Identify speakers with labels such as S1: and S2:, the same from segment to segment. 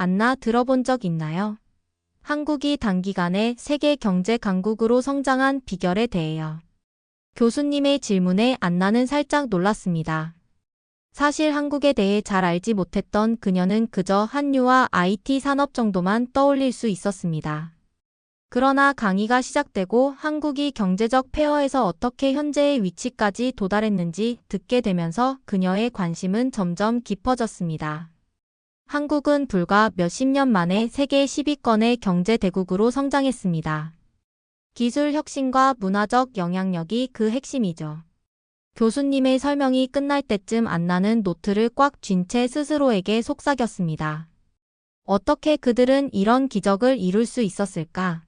S1: 안나 들어본 적 있나요? 한국이 단기간에 세계 경제 강국으로 성장한 비결에 대해요. 교수님의 질문에 안나는 살짝 놀랐습니다. 사실 한국에 대해 잘 알지 못했던 그녀는 그저 한류와 IT 산업 정도만 떠올릴 수 있었습니다. 그러나 강의가 시작되고 한국이 경제적 폐허에서 어떻게 현재의 위치까지 도달했는지 듣게 되면서 그녀의 관심은 점점 깊어졌습니다. 한국은 불과 몇십 년 만에 세계 10위권의 경제 대국으로 성장했습니다. 기술 혁신과 문화적 영향력이 그 핵심이죠. 교수님의 설명이 끝날 때쯤 안나는 노트를 꽉 쥔 채 스스로에게 속삭였습니다. 어떻게 그들은 이런 기적을 이룰 수 있었을까?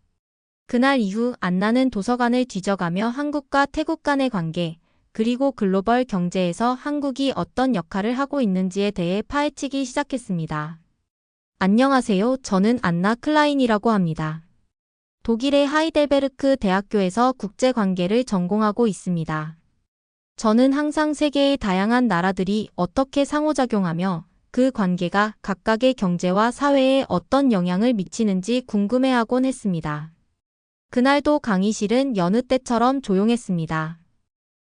S1: 그날 이후 안나는 도서관을 뒤져가며 한국과 태국 간의 관계, 그리고 글로벌 경제에서 한국이 어떤 역할을 하고 있는지에 대해 파헤치기 시작했습니다. 안녕하세요. 저는 안나 클라인이라고 합니다. 독일의 하이델베르크 대학교에서 국제관계를 전공하고 있습니다. 저는 항상 세계의 다양한 나라들이 어떻게 상호작용하며 그 관계가 각각의 경제와 사회에 어떤 영향을 미치는지 궁금해하곤 했습니다. 그날도 강의실은 여느 때처럼 조용했습니다.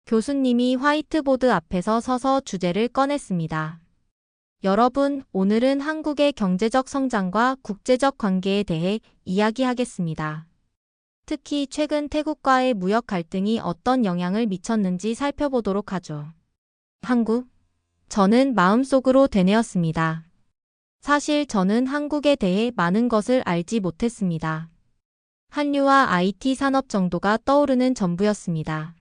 S1: 교수님이 화이트보드 앞에서 서서 주제를 꺼냈습니다. 여러분, 오늘은 한국의 경제적 성장과 국제적 관계에 대해 이야기하겠습니다. 특히 최근 태국과의 무역 갈등이 어떤 영향을 미쳤는지 살펴보도록 하죠. 한국? 저는 마음속으로 되뇌었습니다. 사실 저는 한국에 대해 많은 것을 알지 못했습니다. 한류와 IT 산업 정도가 떠오르는 전부였습니다.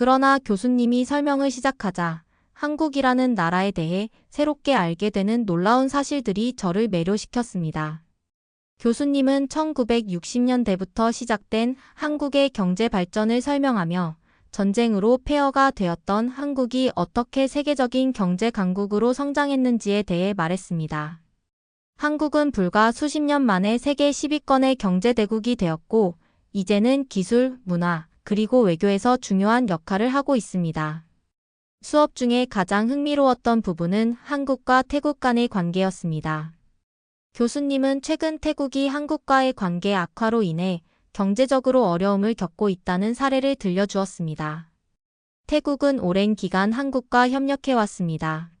S1: 그러나 교수님이 설명을 시작하자 한국이라는 나라에 대해 새롭게 알게 되는 놀라운 사실들이 저를 매료시켰습니다. 교수님은 1960년대부터 시작된 한국의 경제 발전을 설명하며 전쟁으로 폐허가 되었던 한국이 어떻게 세계적인 경제 강국으로 성장했는지에 대해 말했습니다. 한국은 불과 수십 년 만에 세계 10위권의 경제대국이 되었고, 이제는 기술, 문화, 그리고 외교에서 중요한 역할을 하고 있습니다. 수업 중에 가장 흥미로웠던 부분은 한국과 태국 간의 관계였습니다. 교수님은 최근 태국이 한국과의 관계 악화로 인해 경제적으로 어려움을 겪고 있다는 사례를 들려주었습니다. 태국은 오랜 기간 한국과 협력해왔습니다.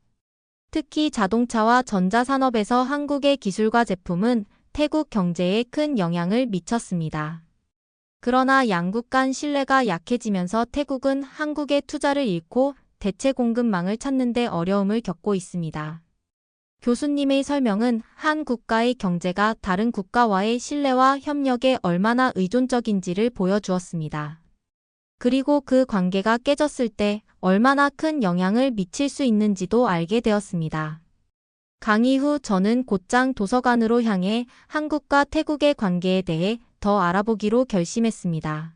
S1: 특히 자동차와 전자산업에서 한국의 기술과 제품은 태국 경제에 큰 영향을 미쳤습니다. 그러나 양국 간 신뢰가 약해지면서 태국은 한국의 투자를 잃고 대체 공급망을 찾는 데 어려움을 겪고 있습니다. 교수님의 설명은 한 국가의 경제가 다른 국가와의 신뢰와 협력에 얼마나 의존적인지를 보여주었습니다. 그리고 그 관계가 깨졌을 때 얼마나 큰 영향을 미칠 수 있는지도 알게 되었습니다. 강의 후 저는 곧장 도서관으로 향해 한국과 태국의 관계에 대해 더 알아보기로 결심했습니다.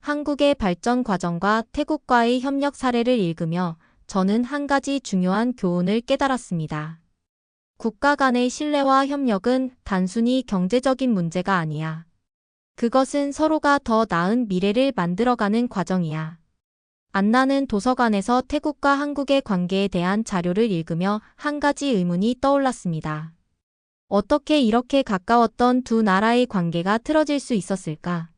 S1: 한국의 발전 과정과 태국과의 협력 사례를 읽으며 저는 한 가지 중요한 교훈을 깨달았습니다. 국가 간의 신뢰와 협력은 단순히 경제적인 문제가 아니야. 그것은 서로가 더 나은 미래를 만들어가는 과정이야. 안나는 도서관에서 태국과 한국의 관계에 대한 자료를 읽으며 한 가지 의문이 떠올랐습니다. 어떻게 이렇게 가까웠던 두 나라의 관계가 틀어질 수 있었을까?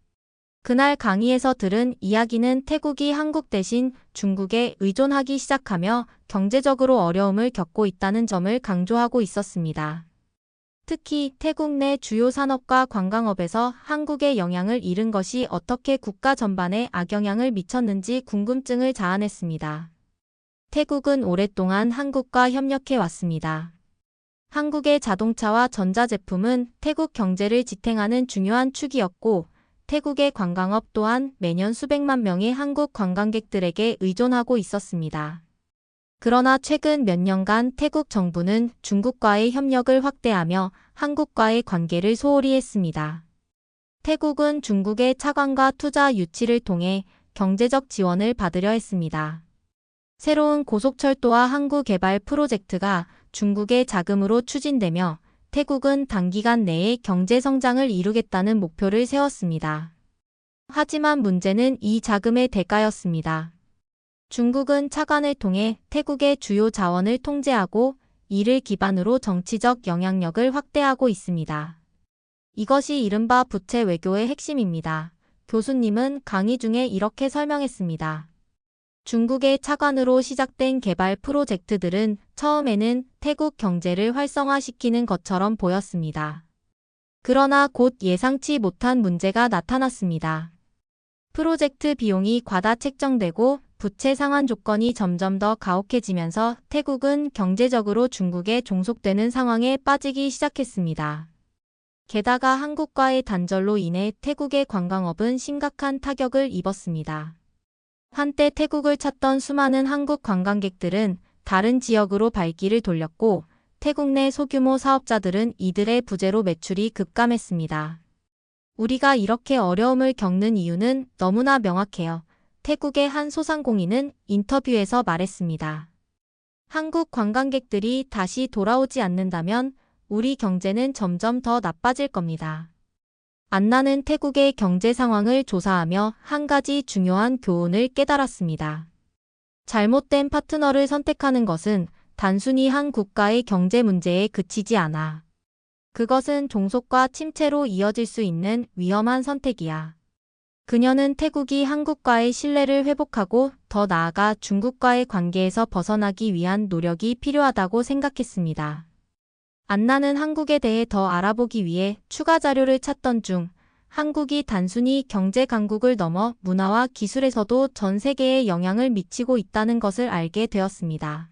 S1: 그날 강의에서 들은 이야기는 태국이 한국 대신 중국에 의존하기 시작하며 경제적으로 어려움을 겪고 있다는 점을 강조하고 있었습니다. 특히 태국 내 주요 산업과 관광업에서 한국의 영향을 잃은 것이 어떻게 국가 전반에 악영향을 미쳤는지 궁금증을 자아냈습니다. 태국은 오랫동안 한국과 협력해 왔습니다. 한국의 자동차와 전자제품은 태국 경제를 지탱하는 중요한 축이었고 태국의 관광업 또한 매년 수백만 명의 한국 관광객들에게 의존하고 있었습니다. 그러나 최근 몇 년간 태국 정부는 중국과의 협력을 확대하며 한국과의 관계를 소홀히 했습니다. 태국은 중국의 차관과 투자 유치를 통해 경제적 지원을 받으려 했습니다. 새로운 고속철도와 항구 개발 프로젝트가 중국의 자금으로 추진되며 태국은 단기간 내에 경제 성장을 이루겠다는 목표를 세웠습니다. 하지만 문제는 이 자금의 대가였습니다. 중국은 차관을 통해 태국의 주요 자원을 통제하고 이를 기반으로 정치적 영향력을 확대하고 있습니다. 이것이 이른바 부채 외교의 핵심입니다. 교수님은 강의 중에 이렇게 설명했습니다. 중국의 차관으로 시작된 개발 프로젝트들은 처음에는 태국 경제를 활성화시키는 것처럼 보였습니다. 그러나 곧 예상치 못한 문제가 나타났습니다. 프로젝트 비용이 과다 책정되고 부채 상환 조건이 점점 더 가혹해지면서 태국은 경제적으로 중국에 종속되는 상황에 빠지기 시작했습니다. 게다가 한국과의 단절로 인해 태국의 관광업은 심각한 타격을 입었습니다. 한때 태국을 찾던 수많은 한국 관광객들은 다른 지역으로 발길을 돌렸고 태국 내 소규모 사업자들은 이들의 부재로 매출이 급감했습니다. 우리가 이렇게 어려움을 겪는 이유는 너무나 명확해요. 태국의 한 소상공인은 인터뷰에서 말했습니다. 한국 관광객들이 다시 돌아오지 않는다면 우리 경제는 점점 더 나빠질 겁니다. 안나는 태국의 경제 상황을 조사하며 한 가지 중요한 교훈을 깨달았습니다. 잘못된 파트너를 선택하는 것은 단순히 한 국가의 경제 문제에 그치지 않아. 그것은 종속과 침체로 이어질 수 있는 위험한 선택이야. 그녀는 태국이 한국과의 신뢰를 회복하고 더 나아가 중국과의 관계에서 벗어나기 위한 노력이 필요하다고 생각했습니다. 안나는 한국에 대해 더 알아보기 위해 추가 자료를 찾던 중 한국이 단순히 경제 강국을 넘어 문화와 기술에서도 전 세계에 영향을 미치고 있다는 것을 알게 되었습니다.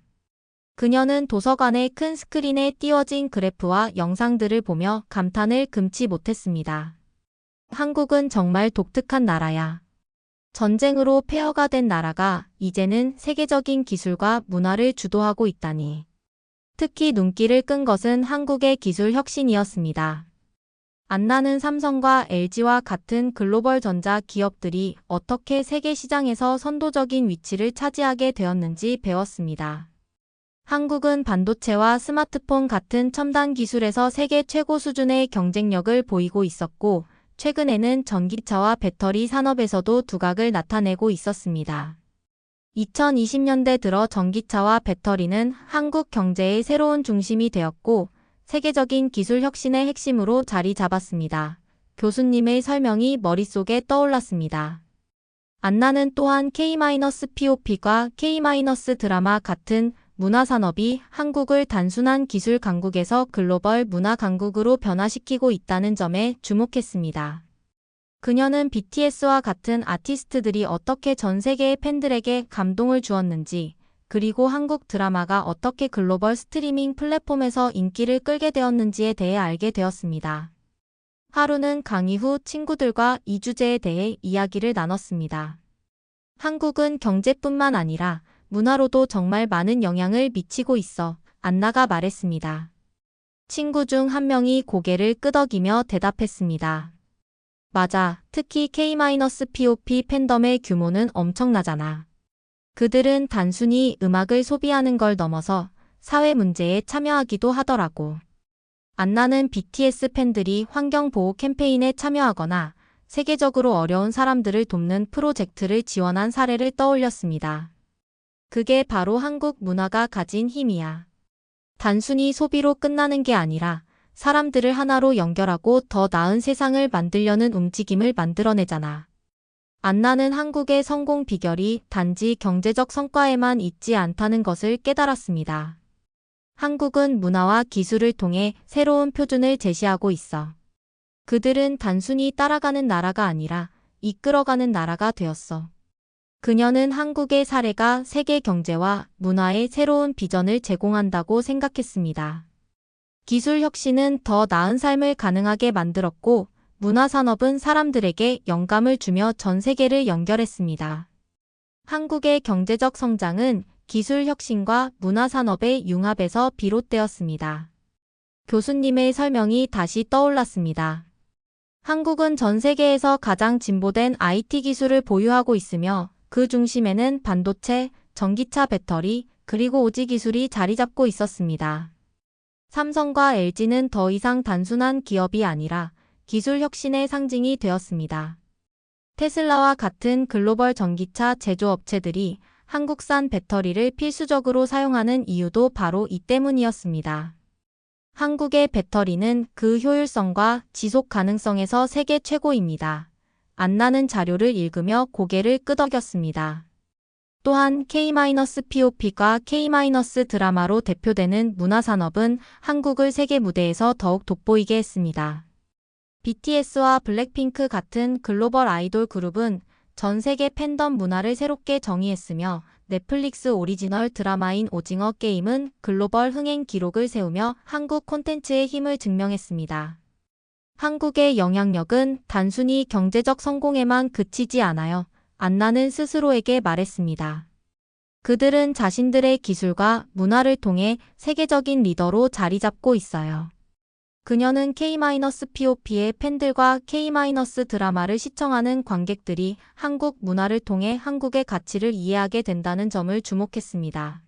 S1: 그녀는 도서관의 큰 스크린에 띄워진 그래프와 영상들을 보며 감탄을 금치 못했습니다. 한국은 정말 독특한 나라야. 전쟁으로 폐허가 된 나라가 이제는 세계적인 기술과 문화를 주도하고 있다니. 특히 눈길을 끈 것은 한국의 기술 혁신이었습니다. 안나는 삼성과 LG와 같은 글로벌 전자 기업들이 어떻게 세계 시장에서 선도적인 위치를 차지하게 되었는지 배웠습니다. 한국은 반도체와 스마트폰 같은 첨단 기술에서 세계 최고 수준의 경쟁력을 보이고 있었고, 최근에는 전기차와 배터리 산업에서도 두각을 나타내고 있었습니다. 2020년대 들어 전기차와 배터리는 한국 경제의 새로운 중심이 되었고, 세계적인 기술 혁신의 핵심으로 자리 잡았습니다. 교수님의 설명이 머릿속에 떠올랐습니다. 안나는 또한 K-POP과 K-드라마 같은 문화산업이 한국을 단순한 기술 강국에서 글로벌 문화 강국으로 변화시키고 있다는 점에 주목했습니다. 그녀는 BTS와 같은 아티스트들이 어떻게 전 세계의 팬들에게 감동을 주었는지, 그리고 한국 드라마가 어떻게 글로벌 스트리밍 플랫폼에서 인기를 끌게 되었는지에 대해 알게 되었습니다. 하루는 강의 후 친구들과 이 주제에 대해 이야기를 나눴습니다. 한국은 경제뿐만 아니라 문화로도 정말 많은 영향을 미치고 있어 안나가 말했습니다. 친구 중 한 명이 고개를 끄덕이며 대답했습니다. 맞아. 특히 K-POP 팬덤의 규모는 엄청나잖아. 그들은 단순히 음악을 소비하는 걸 넘어서 사회 문제에 참여하기도 하더라고. 안나는 BTS 팬들이 환경보호 캠페인에 참여하거나 세계적으로 어려운 사람들을 돕는 프로젝트를 지원한 사례를 떠올렸습니다. 그게 바로 한국 문화가 가진 힘이야. 단순히 소비로 끝나는 게 아니라 사람들을 하나로 연결하고 더 나은 세상을 만들려는 움직임을 만들어내잖아. 안나는 한국의 성공 비결이 단지 경제적 성과에만 있지 않다는 것을 깨달았습니다. 한국은 문화와 기술을 통해 새로운 표준을 제시하고 있어. 그들은 단순히 따라가는 나라가 아니라 이끌어가는 나라가 되었어. 그녀는 한국의 사례가 세계 경제와 문화의 새로운 비전을 제공한다고 생각했습니다. 기술 혁신은 더 나은 삶을 가능하게 만들었고 문화산업은 사람들에게 영감을 주며 전 세계를 연결했습니다. 한국의 경제적 성장은 기술 혁신과 문화산업의 융합에서 비롯되었습니다. 교수님의 설명이 다시 떠올랐습니다. 한국은 전 세계에서 가장 진보된 IT 기술을 보유하고 있으며 그 중심에는 반도체, 전기차 배터리, 그리고 오지 기술이 자리 잡고 있었습니다. 삼성과 LG는 더 이상 단순한 기업이 아니라 기술 혁신의 상징이 되었습니다. 테슬라와 같은 글로벌 전기차 제조업체들이 한국산 배터리를 필수적으로 사용하는 이유도 바로 이 때문이었습니다. 한국의 배터리는 그 효율성과 지속 가능성에서 세계 최고입니다. 안나는 자료를 읽으며 고개를 끄덕였습니다. 또한 K-POP가 K-드라마로 대표되는 문화산업은 한국을 세계 무대에서 더욱 돋보이게 했습니다. BTS와 블랙핑크 같은 글로벌 아이돌 그룹은 전 세계 팬덤 문화를 새롭게 정의했으며 넷플릭스 오리지널 드라마인 오징어 게임은 글로벌 흥행 기록을 세우며 한국 콘텐츠의 힘을 증명했습니다. 한국의 영향력은 단순히 경제적 성공에만 그치지 않아요. 안나는 스스로에게 말했습니다. 그들은 자신들의 기술과 문화를 통해 세계적인 리더로 자리 잡고 있어요. 그녀는 K-POP의 팬들과 K-드라마를 시청하는 관객들이 한국 문화를 통해 한국의 가치를 이해하게 된다는 점을 주목했습니다.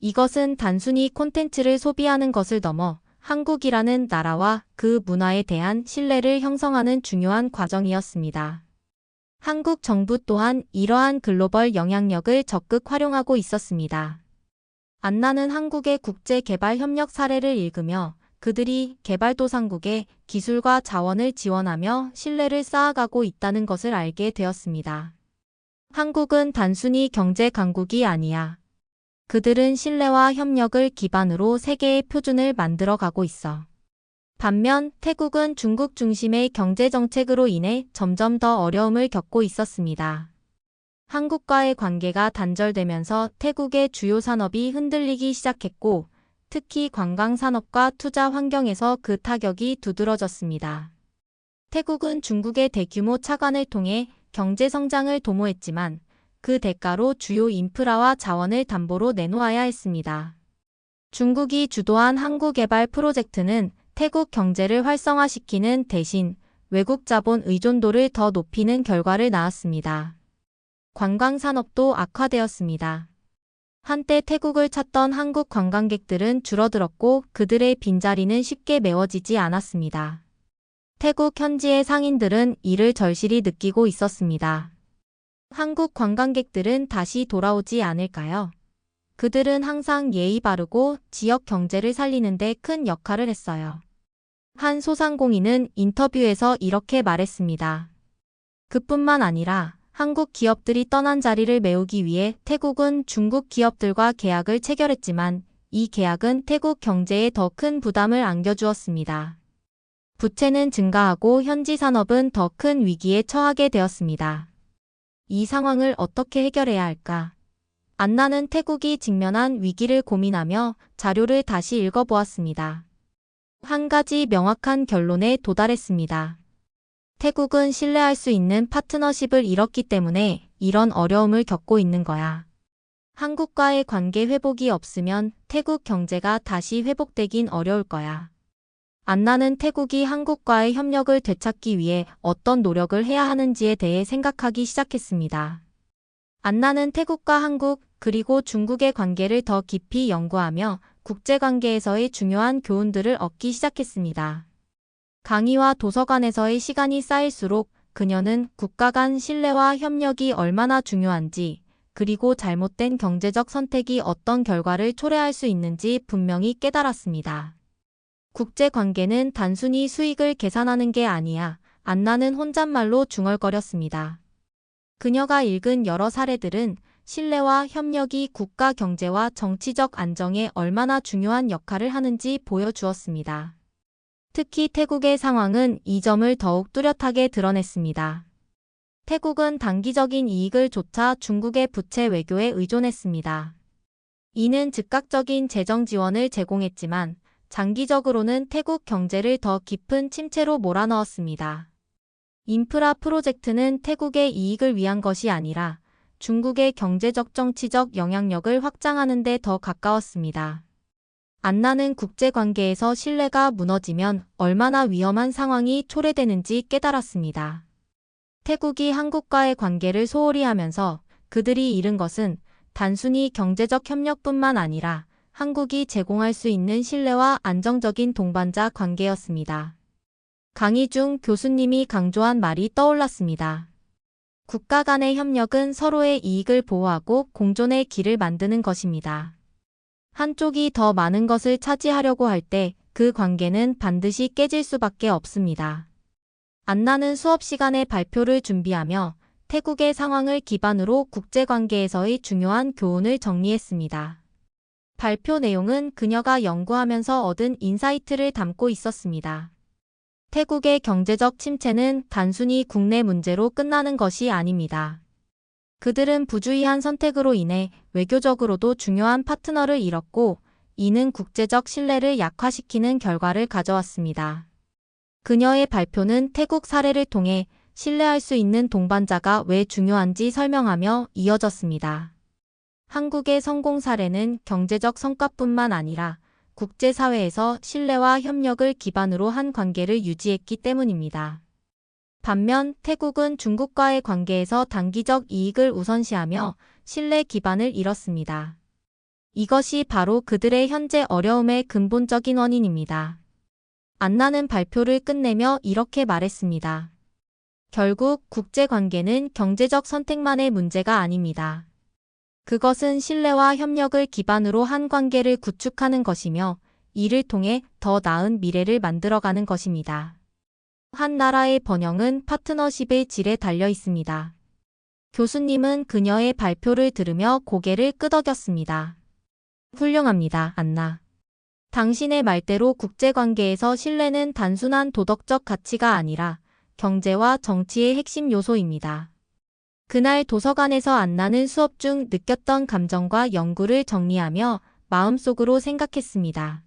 S1: 이것은 단순히 콘텐츠를 소비하는 것을 넘어 한국이라는 나라와 그 문화에 대한 신뢰를 형성하는 중요한 과정이었습니다. 한국 정부 또한 이러한 글로벌 영향력을 적극 활용하고 있었습니다. 안나는 한국의 국제 개발 협력 사례를 읽으며 그들이 개발도상국의 기술과 자원을 지원하며 신뢰를 쌓아가고 있다는 것을 알게 되었습니다. 한국은 단순히 경제 강국이 아니야. 그들은 신뢰와 협력을 기반으로 세계의 표준을 만들어 가고 있어. 반면 태국은 중국 중심의 경제 정책으로 인해 점점 더 어려움을 겪고 있었습니다. 한국과의 관계가 단절되면서 태국의 주요 산업이 흔들리기 시작했고 특히 관광 산업과 투자 환경에서 그 타격이 두드러졌습니다. 태국은 중국의 대규모 차관을 통해 경제 성장을 도모했지만 그 대가로 주요 인프라와 자원을 담보로 내놓아야 했습니다. 중국이 주도한 항구 개발 프로젝트는 태국 경제를 활성화시키는 대신 외국 자본 의존도를 더 높이는 결과를 낳았습니다. 관광 산업도 악화되었습니다. 한때 태국을 찾던 한국 관광객들은 줄어들었고 그들의 빈자리는 쉽게 메워지지 않았습니다. 태국 현지의 상인들은 이를 절실히 느끼고 있었습니다. 한국 관광객들은 다시 돌아오지 않을까요? 그들은 항상 예의 바르고 지역 경제를 살리는데 큰 역할을 했어요. 한 소상공인은 인터뷰에서 이렇게 말했습니다. 그뿐만 아니라 한국 기업들이 떠난 자리를 메우기 위해 태국은 중국 기업들과 계약을 체결했지만 이 계약은 태국 경제에 더 큰 부담을 안겨주었습니다. 부채는 증가하고 현지 산업은 더 큰 위기에 처하게 되었습니다. 이 상황을 어떻게 해결해야 할까? 안나는 태국이 직면한 위기를 고민하며 자료를 다시 읽어보았습니다. 한 가지 명확한 결론에 도달했습니다. 태국은 신뢰할 수 있는 파트너십을 잃었기 때문에 이런 어려움을 겪고 있는 거야. 한국과의 관계 회복이 없으면 태국 경제가 다시 회복되긴 어려울 거야. 안나는 태국이 한국과의 협력을 되찾기 위해 어떤 노력을 해야 하는지에 대해 생각하기 시작했습니다. 안나는 태국과 한국 그리고 중국의 관계를 더 깊이 연구하며 국제관계에서의 중요한 교훈들을 얻기 시작했습니다. 강의와 도서관에서의 시간이 쌓일수록 그녀는 국가 간 신뢰와 협력이 얼마나 중요한지, 그리고 잘못된 경제적 선택이 어떤 결과를 초래할 수 있는지 분명히 깨달았습니다. 국제관계는 단순히 수익을 계산하는 게 아니야. 안나는 혼잣말로 중얼거렸습니다. 그녀가 읽은 여러 사례들은 신뢰와 협력이 국가 경제와 정치적 안정에 얼마나 중요한 역할을 하는지 보여주었습니다. 특히 태국의 상황은 이 점을 더욱 뚜렷하게 드러냈습니다. 태국은 단기적인 이익을 쫓아 중국의 부채 외교에 의존했습니다. 이는 즉각적인 재정 지원을 제공했지만 장기적으로는 태국 경제를 더 깊은 침체로 몰아넣었습니다. 인프라 프로젝트는 태국의 이익을 위한 것이 아니라 중국의 경제적 정치적 영향력을 확장하는 데 더 가까웠습니다. 안나는 국제관계에서 신뢰가 무너지면 얼마나 위험한 상황이 초래되는지 깨달았습니다. 태국이 한국과의 관계를 소홀히 하면서 그들이 잃은 것은 단순히 경제적 협력뿐만 아니라 한국이 제공할 수 있는 신뢰와 안정적인 동반자 관계였습니다. 강의 중 교수님이 강조한 말이 떠올랐습니다. 국가 간의 협력은 서로의 이익을 보호하고 공존의 길을 만드는 것입니다. 한쪽이 더 많은 것을 차지하려고 할 때 그 관계는 반드시 깨질 수밖에 없습니다. 안나는 수업 시간에 발표를 준비하며 태국의 상황을 기반으로 국제관계에서의 중요한 교훈을 정리했습니다. 발표 내용은 그녀가 연구하면서 얻은 인사이트를 담고 있었습니다. 태국의 경제적 침체는 단순히 국내 문제로 끝나는 것이 아닙니다. 그들은 부주의한 선택으로 인해 외교적으로도 중요한 파트너를 잃었고, 이는 국제적 신뢰를 약화시키는 결과를 가져왔습니다. 그녀의 발표는 태국 사례를 통해 신뢰할 수 있는 동반자가 왜 중요한지 설명하며 이어졌습니다. 한국의 성공 사례는 경제적 성과뿐만 아니라 국제사회에서 신뢰와 협력을 기반으로 한 관계를 유지했기 때문입니다. 반면 태국은 중국과의 관계에서 단기적 이익을 우선시하며 신뢰 기반을 잃었습니다. 이것이 바로 그들의 현재 어려움의 근본적인 원인입니다. 안나는 발표를 끝내며 이렇게 말했습니다. 결국 국제관계는 경제적 선택만의 문제가 아닙니다. 그것은 신뢰와 협력을 기반으로 한 관계를 구축하는 것이며 이를 통해 더 나은 미래를 만들어가는 것입니다. 한 나라의 번영은 파트너십의 질에 달려 있습니다. 교수님은 그녀의 발표를 들으며 고개를 끄덕였습니다. 훌륭합니다, 안나. 당신의 말대로 국제관계에서 신뢰는 단순한 도덕적 가치가 아니라 경제와 정치의 핵심 요소입니다. 그날 도서관에서 안나는 수업 중 느꼈던 감정과 연구를 정리하며 마음속으로 생각했습니다.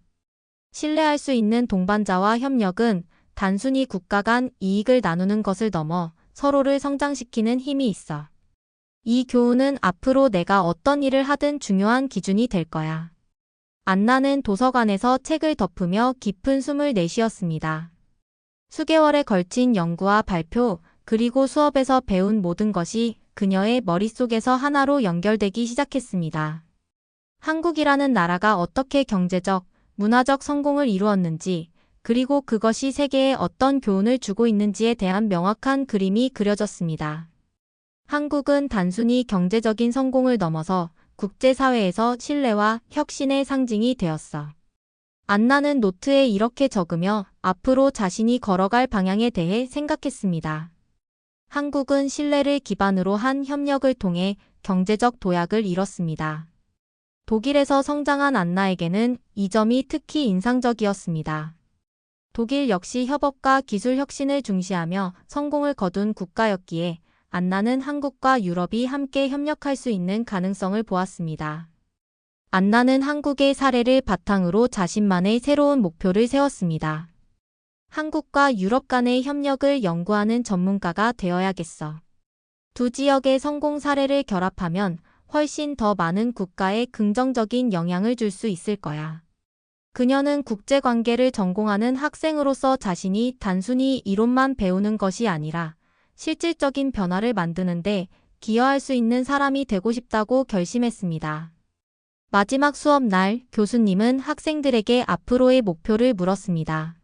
S1: 신뢰할 수 있는 동반자와 협력은 단순히 국가 간 이익을 나누는 것을 넘어 서로를 성장시키는 힘이 있어. 이 교훈은 앞으로 내가 어떤 일을 하든 중요한 기준이 될 거야. 안나는 도서관에서 책을 덮으며 깊은 숨을 내쉬었습니다. 수개월에 걸친 연구와 발표, 그리고 수업에서 배운 모든 것이 그녀의 머릿속에서 하나로 연결되기 시작했습니다. 한국이라는 나라가 어떻게 경제적, 문화적 성공을 이루었는지, 그리고 그것이 세계에 어떤 교훈을 주고 있는지에 대한 명확한 그림이 그려졌습니다. 한국은 단순히 경제적인 성공을 넘어서 국제사회에서 신뢰와 혁신의 상징이 되었어. 안나는 노트에 이렇게 적으며 앞으로 자신이 걸어갈 방향에 대해 생각했습니다. 한국은 신뢰를 기반으로 한 협력을 통해 경제적 도약을 이뤘습니다. 독일에서 성장한 안나에게는 이 점이 특히 인상적이었습니다. 독일 역시 협업과 기술 혁신을 중시하며 성공을 거둔 국가였기에 안나는 한국과 유럽이 함께 협력할 수 있는 가능성을 보았습니다. 안나는 한국의 사례를 바탕으로 자신만의 새로운 목표를 세웠습니다. 한국과 유럽 간의 협력을 연구하는 전문가가 되어야겠어. 두 지역의 성공 사례를 결합하면 훨씬 더 많은 국가에 긍정적인 영향을 줄 수 있을 거야. 그녀는 국제관계를 전공하는 학생으로서 자신이 단순히 이론만 배우는 것이 아니라 실질적인 변화를 만드는데 기여할 수 있는 사람이 되고 싶다고 결심했습니다. 마지막 수업 날 교수님은 학생들에게 앞으로의 목표를 물었습니다.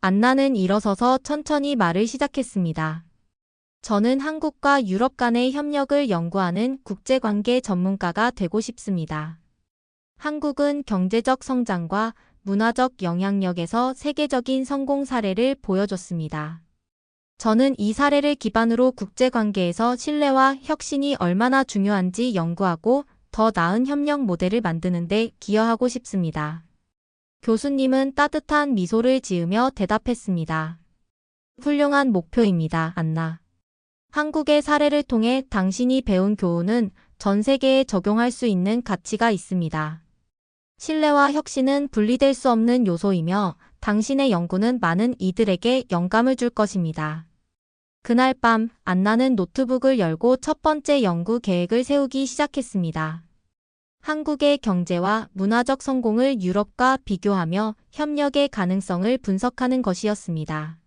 S1: 안나는 일어서서 천천히 말을 시작했습니다. 저는 한국과 유럽 간의 협력을 연구하는 국제관계 전문가가 되고 싶습니다. 한국은 경제적 성장과 문화적 영향력에서 세계적인 성공 사례를 보여줬습니다. 저는 이 사례를 기반으로 국제관계에서 신뢰와 혁신이 얼마나 중요한지 연구하고 더 나은 협력 모델을 만드는 데 기여하고 싶습니다. 교수님은 따뜻한 미소를 지으며 대답했습니다. 훌륭한 목표입니다, 안나. 한국의 사례를 통해 당신이 배운 교훈은 전 세계에 적용할 수 있는 가치가 있습니다. 신뢰와 혁신은 분리될 수 없는 요소이며 당신의 연구는 많은 이들에게 영감을 줄 것입니다. 그날 밤 안나는 노트북을 열고 첫 번째 연구 계획을 세우기 시작했습니다. 한국의 경제와 문화적 성공을 유럽과 비교하며 협력의 가능성을 분석하는 것이었습니다.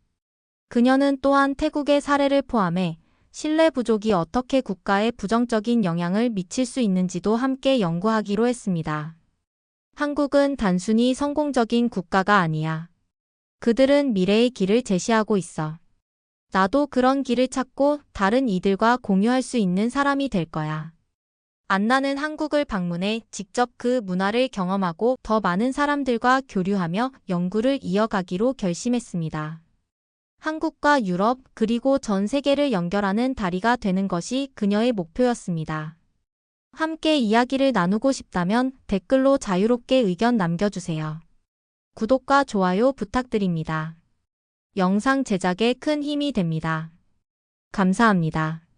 S1: 그녀는 또한 태국의 사례를 포함해 신뢰 부족이 어떻게 국가에 부정적인 영향을 미칠 수 있는지도 함께 연구하기로 했습니다. 한국은 단순히 성공적인 국가가 아니야. 그들은 미래의 길을 제시하고 있어. 나도 그런 길을 찾고 다른 이들과 공유할 수 있는 사람이 될 거야. 안나는 한국을 방문해 직접 그 문화를 경험하고 더 많은 사람들과 교류하며 연구를 이어가기로 결심했습니다. 한국과 유럽 그리고 전 세계를 연결하는 다리가 되는 것이 그녀의 목표였습니다. 함께 이야기를 나누고 싶다면 댓글로 자유롭게 의견 남겨주세요. 구독과 좋아요 부탁드립니다. 영상 제작에 큰 힘이 됩니다. 감사합니다.